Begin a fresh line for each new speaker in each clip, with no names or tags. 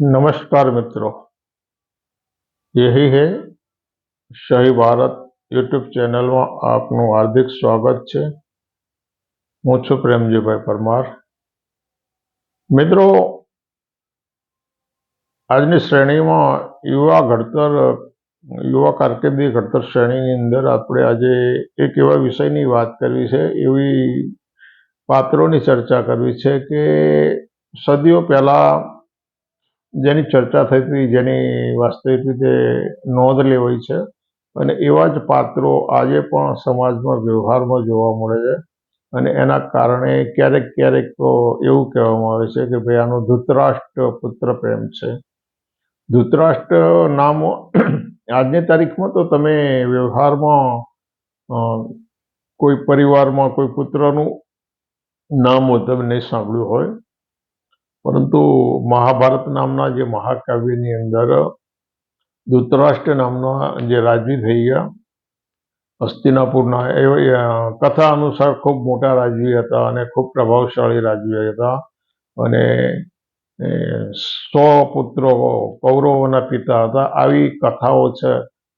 नमस्कार मित्रों यही है સહી ભારત યુટ્યુબ ચેનલમાં આપનું હાર્દિક સ્વાગત છે હું છું પ્રેમજીભાઈ પરમાર મિત્રો આજની શ્રેણીમાં યુવા ઘડતર યુવા કારકિર્દી ઘડતર શ્રેણીની અંદર આપણે આજે એક એવા વિષયની વાત કરવી છે એવી પાત્રોની ચર્ચા કરવી છે કે સદીઓ પહેલા જેની ચર્ચા થઈ હતી, જેની વાસ્તવિક રીતે નોંધ લેવાઈ છે. અને એવા જ પાત્રો આજે પણ સમાજમાં વ્યવહારમાં જોવા મળે છે. અને એના કારણે ક્યારેક ક્યારેક તો એવું કહેવામાં આવે છે કે ભાઈ આનો ધૃતરાષ્ટ્ર પુત્ર પ્રેમ છે. ધૃતરાષ્ટ્ર નામ આજની તારીખમાં તો તમે વ્યવહારમાં કોઈ પરિવારમાં કોઈ પુત્રનું નામ તમે નહીં સાંભળ્યું હોય. પરંતુ મહાભારત નામના જે મહાકાવ્યની અંદર ધૃતરાષ્ટ્ર નામના જે રાજવી થઈ ગયા, હસ્તિનાપુરના એ કથા અનુસાર ખૂબ મોટા રાજવી હતા અને ખૂબ પ્રભાવશાળી રાજવી હતા અને સો પુત્રો કૌરવોના પિતા હતા. આવી કથાઓ છે.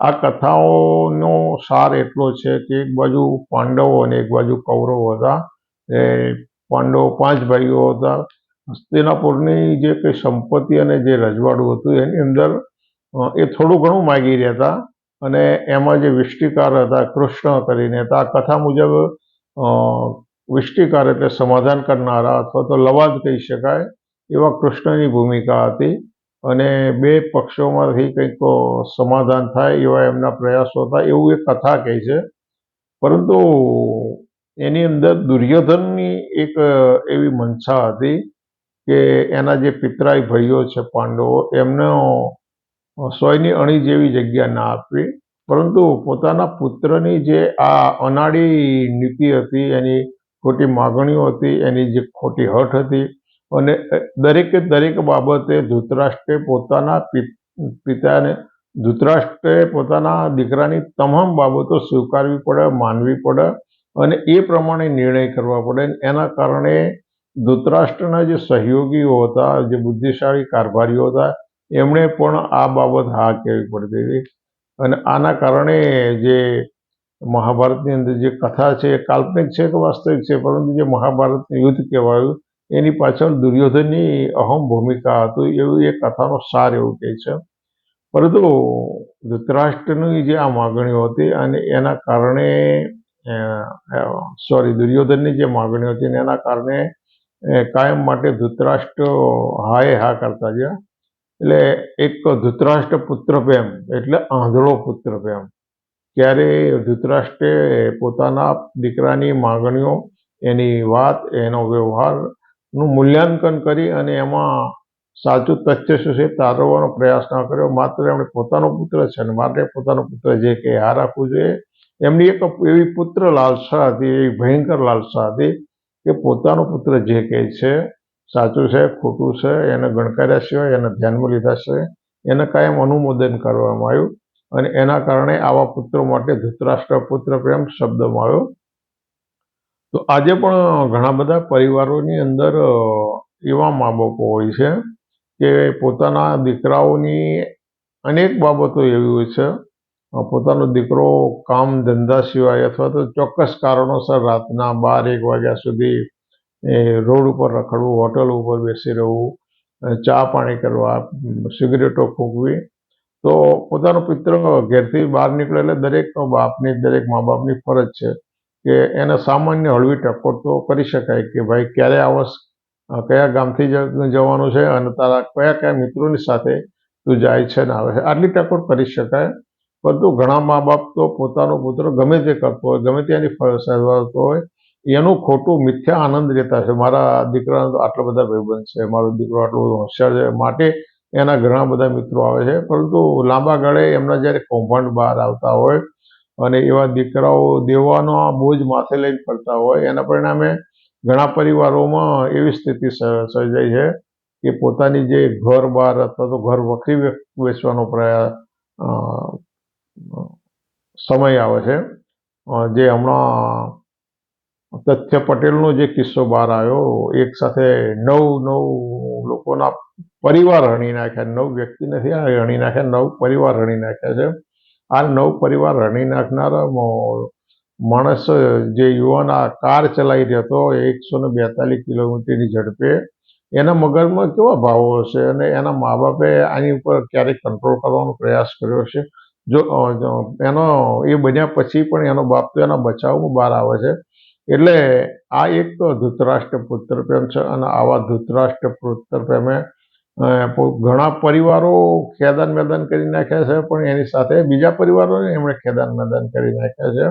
આ કથાઓનો સાર એટલો છે કે એક બાજુ પાંડવો અને એક બાજુ કૌરવો હતા. એ, પાંડવો પાંચ ભાઈઓ હતા. હસ્તિનાપુરની જે કંઈ સંપત્તિ અને જે રજવાડું હતું, એની અંદર એ થોડું ઘણું માગી રહ્યા હતા. અને એમાં જે વિષ્ટિકાર હતા, કૃષ્ણ કરીને હતા આ કથા મુજબ વિષ્ટિકાર એટલે સમાધાન કરનારા અથવા તો લવાદ કહી શકાય, એવા કૃષ્ણની ભૂમિકા હતી. અને બે પક્ષોમાંથી કંઈક સમાધાન થાય એવા એમના પ્રયાસો હતા, એવું એ કથા કહે છે. પરંતુ એની અંદર દુર્યોધનની એક એવી મનસા હતી કે એના જે પિતરાઈ ભાઈઓ છે પાંડવો, એમનો સોયની અણી જેવી જગ્યા ના આપવી. પરંતુ પોતાના પુત્રની જે આ અનાડી નીતિ હતી, એની ખોટી માગણીઓ હતી, એની જે ખોટી હઠ હતી, અને દરેકે દરેક બાબતે ધૃતરાષ્ટ્રે પોતાના પિતાને, ધૃતરાષ્ટ્રે પોતાના દીકરાની તમામ બાબતો સ્વીકારવી પડે, માનવી પડે, અને એ પ્રમાણે નિર્ણય કરવા પડે. એના કારણે ધૃતરાષ્ટ્રના જે સહયોગીઓ હતા, જે બુદ્ધિશાળી કારભારીઓ હતા, એમણે પણ આ બાબત હા કહેવી પડતી હતી. અને આના કારણે જે મહાભારતની અંદર જે કથા છે, એ કાલ્પનિક છે કે વાસ્તવિક છે, પરંતુ જે મહાભારતનું યુદ્ધ કહેવાયું, એની પાછળ દુર્યોધનની અહમ ભૂમિકા હતી, એવું એ કથાનો સાર એવું કહે છે. પરંતુ ધૃતરાષ્ટ્રની જે આ માગણીઓ હતી અને એના કારણે સોરી દુર્યોધનની જે માગણીઓ હતી એના કારણે એ કાયમ માટે ધૃતરાષ્ટ્ર હાએ હા કરતા ગયા. એટલે એક ધૃતરાષ્ટ્ર પુત્ર પ્રેમ, એટલે આંધળો પુત્ર પ્રેમ. ત્યારે ધૃતરાષ્ટ્રે પોતાના દીકરાની માગણીઓ, એની વાત, એનો વ્યવહારનું મૂલ્યાંકન કરી અને એમાં સાચું તથ્ય શું છે, તારવવાનો પ્રયાસ ના કર્યો. માત્ર એમણે પોતાનો પુત્ર છે અને માટે પોતાનો પુત્ર જે કે આ રાખવું જોઈએ. એમની એક એવી પુત્ર લાલસા હતી, એવી ભયંકર લાલસા હતી. કે પોતાનો પુત્ર જે કહે છે, સાચું છે, ખોટું છે, એને ગણકાર્યા સિવાય એને ધ્યાનમાં લીધા છે એને કાયમ અનુમોદન કરવામાં આવ્યું અને એના કારણે આવા પુત્રો માટે ધૃતરાષ્ટ્ર પુત્ર પ્રેમ શબ્દમાં આવ્યો. તો આજે પણ ઘણા બધા પરિવારોની અંદર એવા મા બાપો હોય છે કે પોતાના દીકરાઓની અનેક બાબતો એવી હોય છે પોતાનો દીકરો કામ ધંધા સિવાય અથવા તો ચોક્કસ કારણોસર રાતના બાર એક વાગ્યા સુધી એ રોડ ઉપર રખડવું, હોટલ ઉપર બેસી રહેવું ચા પાણી કરવા, સિગરેટો ફૂંકવી, તો પોતાનો પિત્ર ઘેરથી બહાર નીકળે એટલે દરેક બાપની, દરેક મા બાપની ફરજ છે કે એને સામાન્ય હળવી ટકોર તો કરી શકાય કે ભાઈ ક્યારે આવશ કયા ગામથી જવાનું છે અને તારા કયા કયા મિત્રોની સાથે તું જાય છે ને આવે છે. આટલી ટકોર કરી શકાય. પરંતુ ઘણા મા બાપ તો પોતાનો પુત્ર ગમે તે કરતો હોય, ગમે તેની સહેવાતો હોય, એનું ખોટું મિથ્યા આનંદ લેતા છે. મારા દીકરાનો આટલા બધા ભાઈબંધ છે, મારો દીકરો આટલો બધો હોશિયાર છે, માટે એના ઘણા બધા મિત્રો આવે છે. પરંતુ લાંબા ગાળે એમના જ્યારે કૌભાંડ બહાર આવતા હોય અને એવા દીકરાઓ દેવાનો બોજ માથે લઈને ફરતા હોય, એના પરિણામે ઘણા પરિવારોમાં એવી સ્થિતિ સર્જાઈ છે કે પોતાની જે ઘર બહાર અથવા તો ઘર વખરી વેચવાનો પ્રયાસ સમય આવે છે. જે હમણાં તથ્ય પટેલનો જે કિસ્સો બહાર આવ્યો, એક સાથે નવ નવ લોકોના પરિવાર હણી નાખ્યા. નવ વ્યક્તિ નથી, આ હણી નાખ્યા, નવ પરિવાર હણી નાખ્યા છે. આ નવ પરિવાર હણી નાખનારા માણસ જે યુવાન આ કાર ચલાવી રહ્યો હતો એકસો ને બેતાલીસ કિલોમીટરની ઝડપે, એના મગજમાં કેવા ભાવો હશે? અને એના મા બાપે આની ઉપર ક્યારેક કંટ્રોલ કરવાનો પ્રયાસ કર્યો છે જો એનો, એ બન્યા પછી પણ એનો બાપ તો એના બચાવમાં બહાર આવે છે. એટલે આ એક તો ધૃતરાષ્ટ્ર પુત્ર પ્રેમ છે અને આવા ધૃતરાષ્ટ્ર પુત્ર પ્રેમે ઘણા પરિવારો ખેદાન મેદાન કરી નાખ્યા છે, પણ એની સાથે બીજા પરિવારોને એમણે ખેદાન મેદાન કરી નાખ્યા છે.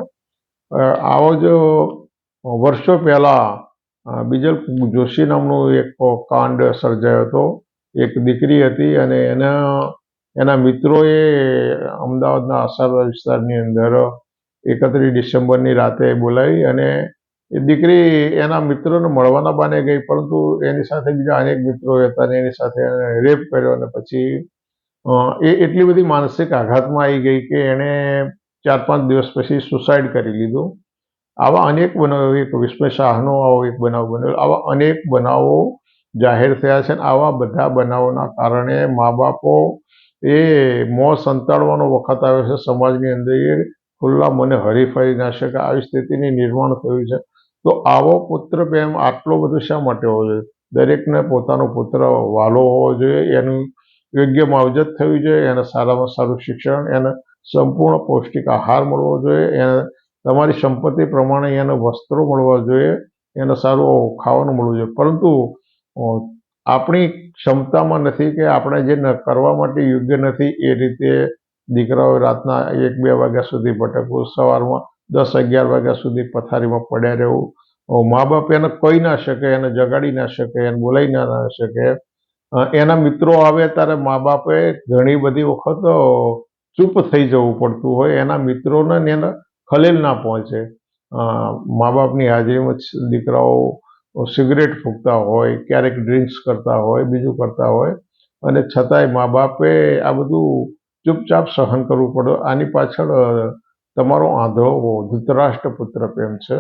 આવો જ વર્ષો પહેલાં બીજલ જોશી નામનું એક કાંડ સર્જાયો હતો. એક દીકરી હતી અને એના એના મિત્રોએ અમદાવાદના આશાપુરા વિસ્તારની અંદર એકત્રીસ ડિસેમ્બરની રાતે બોલાવી અને એ દીકરી એના મિત્રોને મળવાના બાને ગઈ, પરંતુ એની સાથે બીજા અનેક મિત્રો હતા અને એની સાથે એને રેપ કર્યો અને પછી એ એટલી બધી માનસિક આઘાતમાં આવી ગઈ કે એણે ચાર પાંચ દિવસ પછી સુસાઇડ કરી લીધું. આવા અનેક બનાવો, એક વિશ્વ શાહનો આવો એક બનાવ બન્યો. આવા અનેક બનાવો જાહેર થયા છે અને આવા બધા બનાવોના કારણે મા બાપો એ મોં સંતાડવાનો વખત આવ્યો છે સમાજની અંદર, એ ખુલ્લા મને હરીફાઈ ના શકે. આવી સ્થિતિની નિર્માણ થયું છે. તો આવો પુત્ર પ્રેમ આટલો બધો શા માટે હોવો જોઈએ? દરેકને પોતાનો પુત્ર વાલો હોવો જોઈએ. એનું યોગ્ય માવજત થવી જોઈએ. એને સારામાં સારું શિક્ષણ, એને સંપૂર્ણ પૌષ્ટિક આહાર મળવો જોઈએ. એને તમારી સંપત્તિ પ્રમાણે એને વસ્ત્રો મળવા જોઈએ. એને સારું ખાવાનું મળવું જોઈએ. પરંતુ આપણી ક્ષમતામાં નથી કે આપણે જે કરવા માટે યોગ્ય નથી એ રીતે દીકરાઓ રાતના એક, બે વાગ્યા સુધી ભટકવું, સવારમાં દસ, અગિયાર વાગ્યા સુધી પથારીમાં પડ્યા રહેવું મા બાપ એને કહી ના શકે, એને જગાડી ના શકે, એને બોલાવી ના શકે. એના મિત્રો આવે ત્યારે મા બાપે ઘણી બધી વખત ચૂપ થઈ જવું પડતું હોય, એના મિત્રોને એને ખલેલ ના પહોંચે. મા બાપની હાજરીમાં દીકરાઓ સિગરેટ ફૂંકતા હોય, ક્યારેક ડ્રિંક્સ કરતા હોય, બીજું કરતા હોય, અને છતાંય મા બાપે આ બધું ચૂપચાપ સહન કરવું પડે. આની પાછળ તમારો આંધળો ધૃતરાષ્ટ્ર પુત્ર પ્રેમ છે.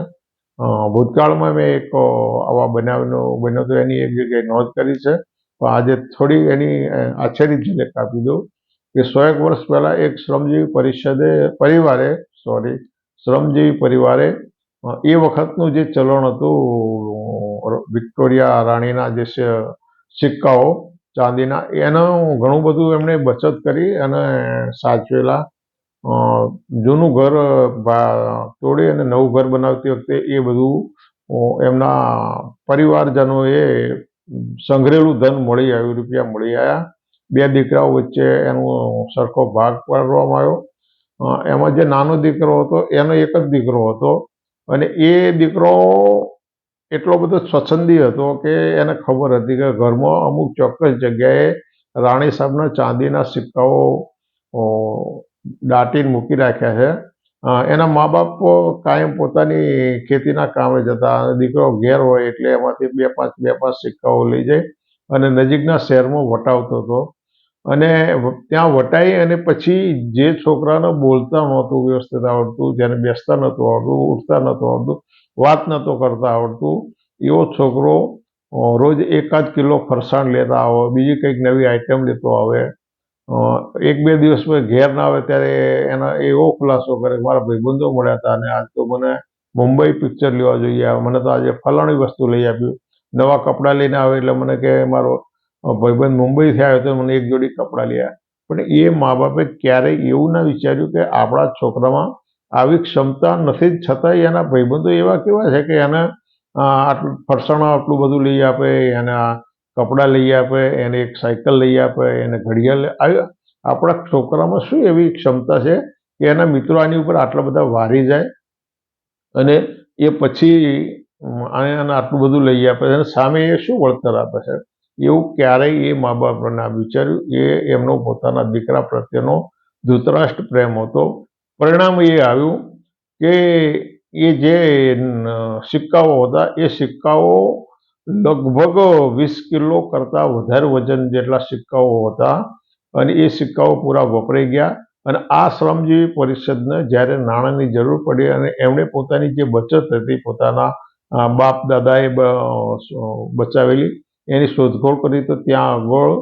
ભૂતકાળમાં મેં એક આવા બનાવનો, બન્યો તો એની એક જગ્યાએ નોંધ કરી છે. તો આજે થોડી એની આછેરી ઝલક આપી દઉં કે સો એક વર્ષ પહેલાં એક શ્રમજીવી પરિષદે, પરિવારે સોરી શ્રમજીવી પરિવારે એ વખતનું જે ચલણ હતું અ, વિક્ટોરિયા રાણીના જે સિક્કાઓ ચાંદીના એનું ઘણું બધું એમણે બચત કરી અને સાચવેલા જૂનું ઘર તોડી અને નવું ઘર બનાવતી વખતે એ બધું એમના પરિવારજનોએ સંઘરેલું ધન મળી આવ્યું રૂપિયા મળી આવ્યા. બે દીકરાઓ વચ્ચે એનો સરખો ભાગ પાડવામાં આવ્યો. એમાં જે નાનો દીકરો હતો એનો એક જ દીકરો હતો. અને એ દીકરો એટલો બધો સ્વચ્છંદી હતો કે એને ખબર હતી કે ઘરમાં અમુક ચોક્કસ જગ્યાએ રાણી સાહેબના ચાંદીના સિક્કાઓ દાટીને મૂકી રાખ્યા છે. એના મા બાપ કાયમ પોતાની ખેતીના કામે જતા દીકરો ઘેર હોય એટલે એમાંથી બે પાંચ બે પાંચ સિક્કાઓ લઈ જાય અને નજીકના શહેરમાં વટાવતો હતો. અને ત્યાં વટાઈ અને પછી જે છોકરાને બોલતા નહોતું, વ્યવસ્થિત આવડતું, જેને બેસતા નહોતું આવડતું, ઉઠતા નહોતું આવડતું, વાત નહોતો કરતા આવડતું, એવો છોકરો રોજ એકાદ કિલો ફરસાણ લેતા આવે, બીજી કંઈક નવી આઈટમ લેતો આવે એક બે દિવસમાં ઘેર ના આવે ત્યારે એના એવો ખુલાસો કરે મારા ભાઈબંધો મળ્યા હતા અને આજ તો મને મુંબઈ પિક્ચર લેવા જોઈએ, મને તો આજે ફલાણી વસ્તુ લઈ આપ્યું, નવા કપડાં લઈને આવે એટલે મને કે મારો ભાઈબંધ મુંબઈથી આવ્યો તો મને એક જોડી કપડાં લ્યા પણ એ મા બાપે ક્યારેય એવું ના વિચાર્યું કે આપણા છોકરામાં આવી ક્ષમતા નથી, છતાંય એના ભાઈબંધો એવા કેવા છે કે એને આટલું ફરસાણ આટલું બધું લઈ આપે, એને કપડાં લઈ આપે, એને એક સાયકલ લઈ આપે, એને ઘડિયાળ લઈ- આવી આપણા છોકરામાં શું એવી ક્ષમતા છે કે એના મિત્રો આની ઉપર આટલા બધા વારી જાય અને એ પછી આને આટલું બધું લઈ આપે અને સામે એ શું વળતર આપે છે? એવું ક્યારેય એ મા બાપે ના વિચાર્યું એ એમનો પોતાના દીકરા પ્રત્યેનો ધૃતરાષ્ટ્ર પ્રેમ હતો. પરિણામ એ આવ્યું કે એ જે સિક્કાઓ હતા, એ સિક્કાઓ લગભગ વીસ કિલો કરતાં વધારે વજન જેટલા સિક્કાઓ હતા અને એ સિક્કાઓ પૂરા વપરાઈ ગયા અને આ શ્રમજીવી પરિષદને જ્યારે નાણાંની જરૂર પડી અને એમણે પોતાની જે બચત હતી, પોતાના બાપ દાદાએ બચાવેલી એની શોધખોળ કરી તો ત્યાં આગળ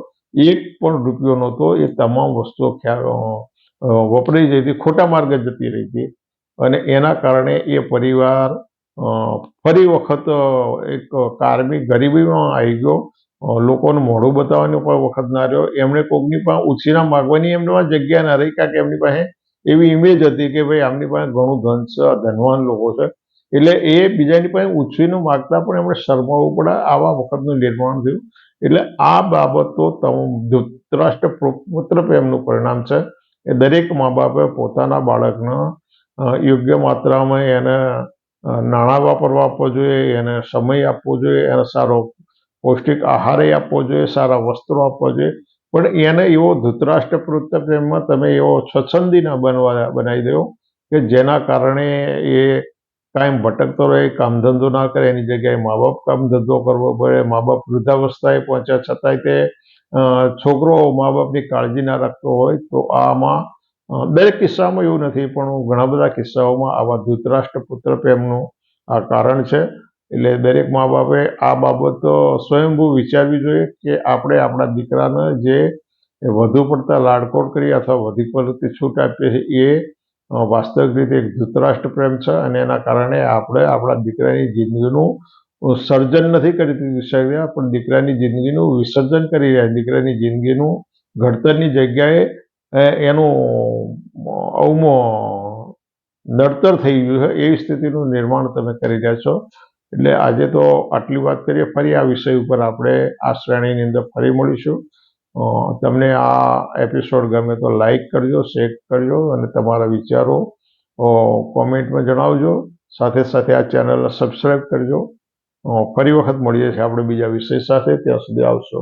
એક પણ રૂપિયો નહોતો. એ તમામ વસ્તુઓ વપરાઈ જઈ હતી, ખોટા માર્ગે જતી રહી હતી. અને એના કારણે એ પરિવાર ફરી વખત એક કારમી ગરીબીમાં આવી ગયો. લોકોને મોઢું બતાવવાની પણ વખત ના રહ્યો. એમણે કોકની પાસે ઉછીના માગવાની એમની જગ્યા ના રહી. કારણ કે એમની પાસે એવી ઇમેજ હતી કે ભાઈ આમની પાસે ઘણું ધન છે ધનવાન લોકો છે. એટલે એ બીજાની પાસે ઉછીનું માગતા પણ એમણે શરમાવવું પડે આવા વખતનું નિર્માણ થયું. એટલે આ બાબતો ધૃતરાષ્ટ્ર પુત્ર પ્રેમનું પરિણામ છે. એ દરેક મા બાપે પોતાના બાળકને યોગ્ય માત્રામાં એને નાણાં વાપરવા આપવો જોઈએ, એને સમય આપવો જોઈએ, એને સારો પૌષ્ટિક આહાર આપવો જોઈએ, સારા વસ્ત્રો આપવા જોઈએ. પણ એને એવો ધૃતરાષ્ટ્ર પુત્ર પ્રેમમાં તમે એવો સ્વચ્છંદી ના બનવા, બનાવી દો કે જેના કારણે એ કાયમ ભટકતો રહે, કામ ધંધો ના કરે, એની જગ્યાએ મા બાપ કામ ધંધો કરવો પડે. મા બાપ વૃદ્ધાવસ્થાએ પહોંચ્યા છતાંય તે છોકરો મા બાપની કાળજી ના રાખતો હોય તો આમાં દરેક કિસ્સામાં એવું નથી, પણ ઘણા બધા કિસ્સાઓમાં આવા ધૂતરાષ્ટ્ર પુત્ર પ્રેમનું આ કારણ છે. એટલે દરેક મા બાપે આ બાબત સ્વયંભૂ વિચારવી જોઈએ કે આપણે આપણા દીકરાને જે વધુ પડતા લાડકોડ કરી અથવા વધુ પડતી છૂટ આપીએ છીએ એ વાસ્તવિક રીતે એક ધૃતરાષ્ટ્ર પ્રેમ છે અને એના કારણે આપણે આપણા દીકરાની જિંદગીનું સર્જન નથી કરી શક્યા પણ દીકરાની જિંદગીનું વિસર્જન કરી રહ્યા દીકરાની જિંદગીનું ઘડતરની જગ્યાએ એનું અવમો નડતર થઈ ગયું છે. એવી સ્થિતિનું નિર્માણ તમે કરી રહ્યા છો. એટલે આજે તો આટલી વાત કરીએ. ફરી આ વિષય ઉપર આપણે આ શ્રેણીની અંદર ફરી મળીશું. તમને આ એપિસોડ ગમે તો લાઈક કરજો શેર કરજો અને તમારા વિચારો કોમેન્ટમાં જણાવજો. સાથે સાથે આ ચેનલને સબસ્ક્રાઈબ કરજો. ફરી વખત મળીએ છીએ આપણે બીજા વિષય સાથે. ત્યાં સુધી આવશો.